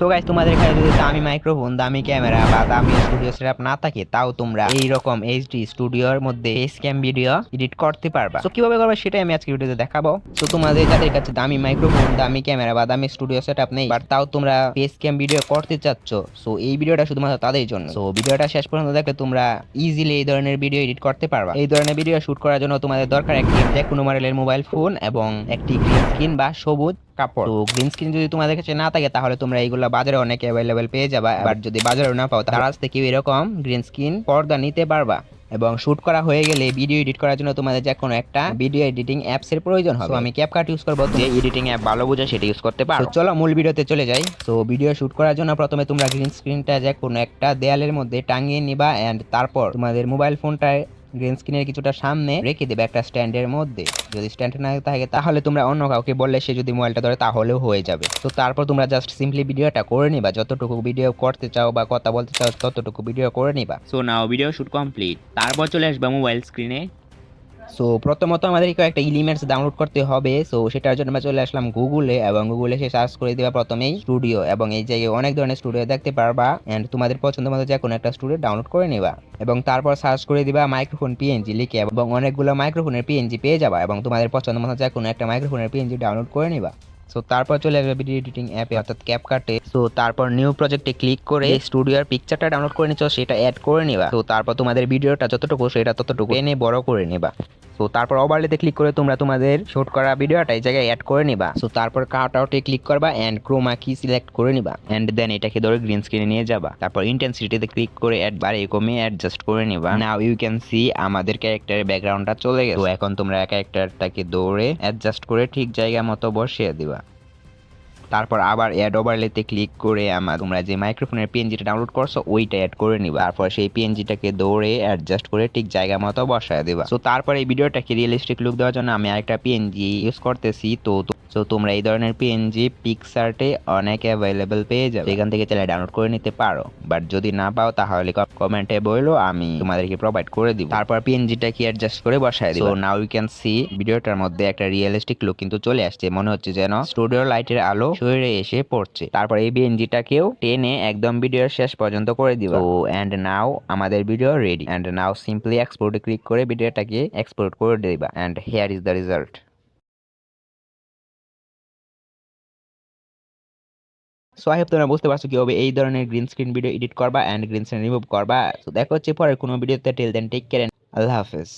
তো গাইস তোমাদের কাছে যদি দামি মাইক্রোফোন দামি ক্যামেরা বা দামি স্টুডিও সেটআপ না থাকে, তাও তোমরা এই রকম এইচডি স্টুডিওর মধ্যে ফেস ক্যাম ভিডিও এডিট করতে পারবা। তো কীভাবে করবে সেটাই আমি আজকে ভিডিওতে দেখাবো। তো তোমাদের যাদের কাছে দামি মাইক্রোফোন দামি ক্যামেরা বা দামি স্টুডিও সেটআপ নেই বাট তাও তোমরা ফেস ক্যাম ভিডিও করতে চাচ্ছ সো এই ভিডিওটা শুধুমাত্র তাদের জন্য। সো ভিডিওটা শেষ পর্যন্ত দেখলে তোমরা ইজিলি এই ধরনের ভিডিও এডিট করতে পারবা। এই ধরনের ভিডিও শুট করার জন্য তোমাদের দরকার একটি যে কোনো মডেলের মোবাইল ফোন এবং একটি গ্রিন স্ক্রিন বা সবুজ কাপড়। তো গ্রিন স্ক্রিন যদি তোমাদের কাছে না থাকে তাহলে তোমরা এইগুলো বাজারে অনেক অ্যাভেলেবেল পেয়ে যাবা। এবার যদি বাজারে না পাও তার কাছ থেকে এরকম গ্রিন স্ক্রিন পর্দা নিতে পারবা এবং শুট করা হয়ে গেলে ভিডিও এডিট করার জন্য তোমাদের যে কোনো একটা ভিডিও এডিটিং অ্যাপস এর প্রয়োজন হবে। আমি ক্যাপকাট ইউজ করব। যে এডিটিং অ্যাপ ভালো বোঝে সেটা ইউজ করতে পারো। চলো মূল ভিডিওতে চলে যাই। তো ভিডিও শুট করার জন্য প্রথমে তোমরা গ্রিন স্ক্রিনটা যে কোনো একটা দেয়ালের মধ্যে টাঙিয়ে নিবা এন্ড তারপর তোমাদের মোবাইল ফোনটায় গ্রিন স্ক্রিনের কিছুটা সামনে রেখে দেবে একটা স্ট্যান্ডের মধ্যে। যদি স্ট্যান্ড না থাকে, তাহলে তোমরা অন্য কাউকে বললে সে যদি মোবাইলটা ধরে, তাহলেও হয়ে যাবে। তো তারপর তোমরা জাস্ট সিম্পলি ভিডিওটা করে নিবা। যতটুকু ভিডিও করতে চাও বা কথা বলতে চাও, ততটুকু ভিডিও করে নিবা। So now video shoot complete তারপর চলে আসবে মোবাইল স্ক্রিনে সো প্রথমত আমাদের কয়েকটা ইলিমেন্টস ডাউনলোড করতে হবে। সো সেটার জন্য আমরা চলে আসলাম গুগলে এবং গুগলে সে সার্চ করে দেবা প্রথমেই স্টুডিও এবং এই জায়গায় অনেক ধরনের স্টুডিও দেখতে পারবা এন্ড তোমাদের পছন্দ মতো যে কোনো একটা স্টুডিও ডাউনলোড করে নেবা এবং তারপর সার্চ করে দিবা মাইক্রোফোন পিএনজি লিখে এবং অনেকগুলো মাইক্রোফোনের পিএনজি পেয়ে যাবা এবং তোমাদের পছন্দ মতো যে কোনো একটা মাইক্রোফোনের পিএনজি ডাউনলোড করে নিবা। সো তারপর চলে আসবে ভিডিও এডিটিং অ্যাপে অর্থাৎ ক্যাপকাটে সো তারপর নিউ প্রজেক্টে ক্লিক করে স্টুডিওর পিকচারটা ডাউনলোড করে নিচ্ছ, সেটা অ্যাড করে নেবা। তো তারপর তোমাদের ভিডিওটা যতটুকু, সেটা ততটুকু। এনে বড় করে নেবা। সো তারপর ওভারলেতে ক্লিক করে তোমরা তোমাদের শুট করা ভিডিওটা এই জায়গায় অ্যাড করে নিবা। সো তারপর কাট আউটে ক্লিক করবা অ্যান্ড ক্রোমা কি সিলেক্ট করে নিবা। অ্যান্ড দেন এটাকে ধরে গ্রিন স্ক্রিনে নিয়ে যাবা। তারপর ইন্টেন্সিটিতে ক্লিক করে অ্যাড বারে কমে অ্যাডজাস্ট করে নিবা। নাও ইউ ক্যান সি আমাদের ক্যারেক্টারের ব্যাকগ্রাউন্ডটা চলে গেছে। তো এখন তোমরা ক্যারেক্টারটাকে দৌড়ে অ্যাডজাস্ট করে ঠিক জায়গা মতো বসিয়ে দিবা। তারপর আবার অ্যাড ওভারলেতে ক্লিক করে আমার তোমরা যে মাইক্রোফোনের পিএনজিটা ডাউনলোড করছ, ওইটা অ্যাড করে নিবা। তারপর সেই পিএনজিটাকে দৌড়ে অ্যাডজাস্ট করে ঠিক জায়গা মতো বসায় দেবা। তো তারপর এই ভিডিওটাকে রিয়েলিস্টিক লুক দেওয়ার জন্য আমি আরেকটা পিএনজি ইউজ করতেছি। তো সো তোমরা এই ধরনের পিএনজি পিকসার্টে অনেক অ্যাভেলেবেল পেয়ে যাবে। এখান থেকে চাইলে ডাউনলোড করে নিতে পারো। বাট যদি না পাও, তাহলে কমেন্টে বলল আমি তোমাদেরকে প্রোভাইড করে দিব। তারপর পিএনজিটা কি অ্যাডজাস্ট করে বসায় দিব? নাও ইউ ক্যান সি ভিডিওটার মধ্যে একটা রিয়েলিস্টিক লুক কিন্তু চলে আসছে। মনে হচ্ছে যেন স্টুডিও লাইটের আলো শরীরে এসে পড়ছে। তারপর এই বিএনজিটাকেও টেনে একদম ভিডিওর শেষ পর্যন্ত করে দিব। তো এন্ড নাও আমাদের video ready and now simply এক্সপোর্টে click করে ভিডিওটাকে এক্সপোর্ট করে দিবা। And here is the result so I hope তোমরা বুঝতে পারছ কীভাবে এই ধরনের গ্রিন স্ক্রিন ভিডিও এডিট করবা এন্ড গ্রিন স্ক্রিন রিমুভ করবা। তো দেখা হচ্ছে পরের কোনো ভিডিওতে টিল দেন টেক কেয়ার আল্লাহ হাফেজ।